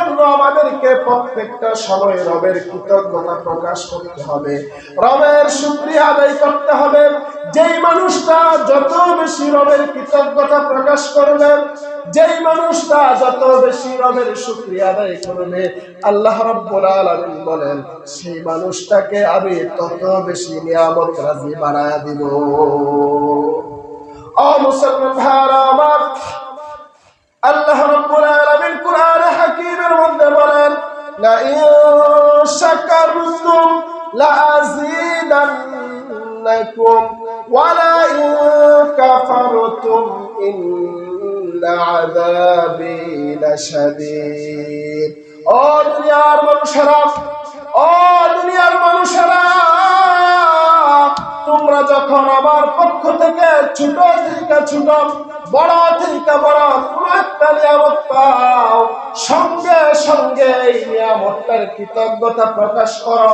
জন্য আমাদেরকে প্রত্যেকটা সময় রবের কৃতজ্ঞতা প্রকাশ করতে হবে। রবের শুক্রিয়া আদায় করতে হবে। যেই মানুষটা যত বেশি রবের কৃতজ্ঞতা প্রকাশ করবে, যেই মানুষটা যত বেশি রবের শুক্রিয়া আদায় করবে, আল্লাহ রব্বুল আলামিন বলেন, সেই মানুষটাকে আমি তত বেশি নিয়ামত রাজি বাড়ায় দিব। ও মুসলমান ভাইরা আমার আযীদান্নাকুম ওয়া লা ইন কাফারতুম ইন্না আযাবি লাশাদীদ ও দুনিয়ার মানুষেরা, ও দুনিয়ার মানুষেরা, তোমরা যখন আমার পক্ষ থেকে ছোট থেকে ছোট, বড় থেকে বড় কোন একটা এই নিয়ামতটার কৃতজ্ঞতা প্রকাশ করো।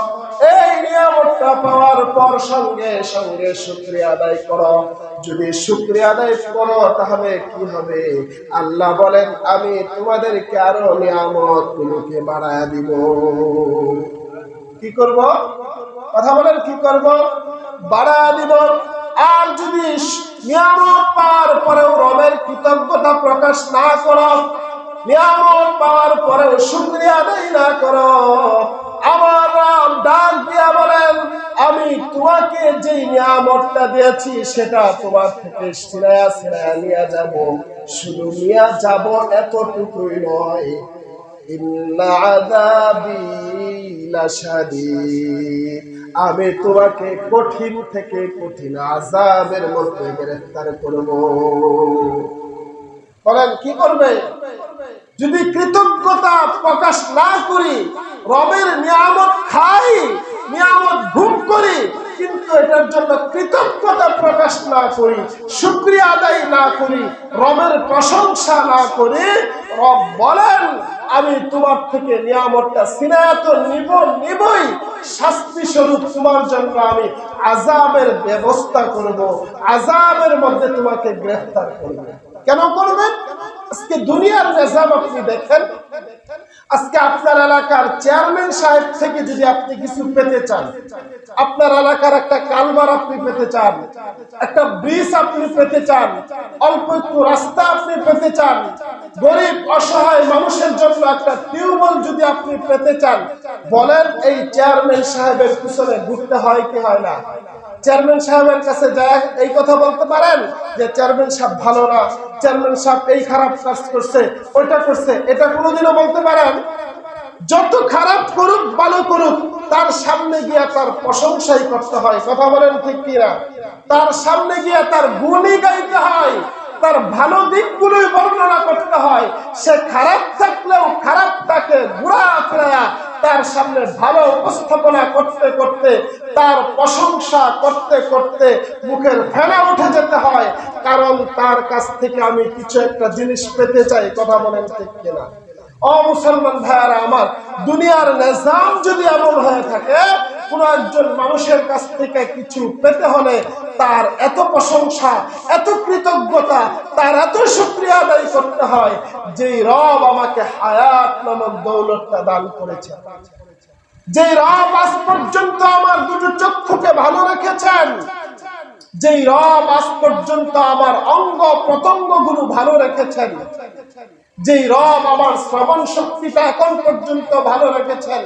এই নিয়ামতটা পাওয়ার পর সঙ্গে সঙ্গে শুক্রিয়া আদায় করো। যদি শুক্রিয়া আদায় করো, তাহলে কি হবে? আল্লাহ বলেন, আমি তোমাদেরকে আরও নিয়ামত গুলোকে বাড়ায় দিব। কি করব? কথা বলেন, কি করব? বাড়া দিব। আর যদি নিয়ামত পাওয়ার পরেও রবের কৃতজ্ঞতা প্রকাশ না করো নিয়ামত পাওয়ার পরেও শুক্রিয়া আদায় না করো। আমার রাম ডাক দিয়া বলেন, আমি তোমাকে যে নিয়ামতটা দিয়েছি, সেটা তোমার থেকে সিনায়া সিনায়া নিয়ে যাব। শুধু নিয়ে যাব এতটুকুই নয়। আমি তোমাকে কঠিন থেকে কঠিন আযাবের মধ্যে গ্রেফতার করব। বলেন, কি করবে? যদি কৃতজ্ঞতা প্রকাশ না করি, রবের নিয়ামত খাই, নিয়ামত ভোগ করি, কিন্তু এটার জন্য কৃতজ্ঞতা প্রকাশ না করি, শুক্রিয়া আদায় না করি, রবের প্রশংসা না করি, রব বলেন, আমি তোমার থেকে নিয়ামতটা সিনায়াত নিব, নিবই। শাস্তি স্বরূপ তোমার জন্য আমি আজাবের ব্যবস্থা করব আজাবের মধ্যে তোমাকে গ্রেফতার করব। কেন করবেন? আজকে দুনিয়ার নিজাম আপনি দেখেন। আজকে আপনার এলাকার চেয়ারম্যান সাহেব থেকে যদি আপনি কিছু পেতে চান, আপনার এলাকার একটা কালবার আপনি পেতে চান, একটা ব্রিজ আপনি পেতে চান, অল্প একটু রাস্তা আপনি পেতে চান, গরিব, অসহায় মানুষের জন্য একটা টিউবওয়েল যদি আপনি পেতে চান, বলেন এই চেয়ারম্যান সাহেবের পিছনে ঘুরতে হয় কি হয় না? চেয়ারম্যান সাহেবের কাছে যায়, এই কথা বলতে পারেন? যে চেয়ারম্যান সাহেব ভালো না, চেয়ারম্যান সাহেব এই খারাপ কাজ করছে, ওইটা করছে, এটা কোনোদিনও বলতে পারেন? যত খারাপ করুক, ভালো করুক, তার সামনে গিয়া তার প্রশংসাই করতে হয়। কথা বলেন ঠিক কিনা? তার সামনে গিয়া তার গুণই গাইতে হয়। তার ভালো দিকগুলোই বর্ণনা করতে হয়। সে খারাপ থাকলেও খারাপটাকে ঘুরা ফেরা তার সামনে ভালো উপস্থাপনা করতে করতে, তার প্রশংসা করতে করতে মুখের ফেনা উঠে যেতে হয়। কারণ তার কাছ থেকে আমি কিছু একটা জিনিস পেতে চাই, কথা বলেন ঠিক কিনা। ও মুসলমান ভাইয়ারা আমার, দুনিয়ার নিজাম যদি এমন হয়ে থাকে কোন একজন মানুষের কাছ থেকে কিছু পেতে হলে তার এত প্রশংসা, এত কৃতজ্ঞতা, তার এত শুক্রিয়া আদায় করতে হয় যে রব আমাকে হায়াত নামক দৌলতটা দান করেছে যে রব আজ পর্যন্ত আমার দুটো চক্ষুকে ভালো রেখেছেন, যেই রব আজ পর্যন্ত আমার অঙ্গ প্রত্যঙ্গগুলো ভালো রেখেছেন, যেই রব আমার শ্রবণ শক্তিটা এখন পর্যন্ত ভালো রেখেছেন।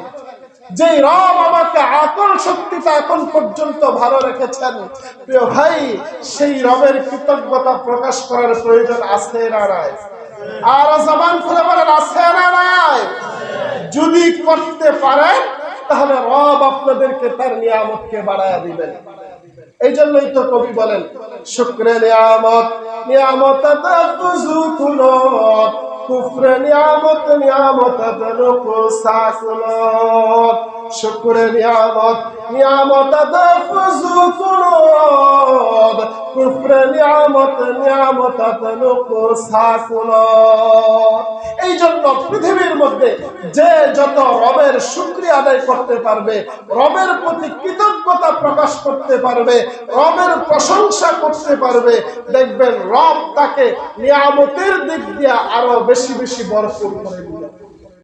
যেই রব আমাকে আকল শক্তিটা এখন পর্যন্ত ভালো রেখেছেন, প্রিয় ভাই, সেই রবের কৃতজ্ঞতা প্রকাশ করার প্রয়োজন আছে না নাই? আর জবান খুলে বলেন, আছে না নাই? যদি করতে পারেন, তাহলে রব আপনাদেরকে তার নিয়ামতকে বাড়ায়া দিবেন। এই জন্যই তো কবি বলেন, শুক্রে নিয়ামত নিয়ামত কুফরে নিয়ামত নিয়ামত সাকুলত শুক্রে নিয়ামত নিয়ামত কুফরে নিয়ামত নিয়ামত সাকুলত এই জন্য পৃথিবীর মধ্যে যে যত রবের শুক্রিয়া আদায় করতে পারবে, রবের প্রতি কৃতজ্ঞতা প্রকাশ করতে পারবে, রবের প্রশংসা করতে পারবে, দেখবেন রব তাকে নিয়ামতের দিক দিয়ে আরও বেশি বেশি বরফুর করে দিবে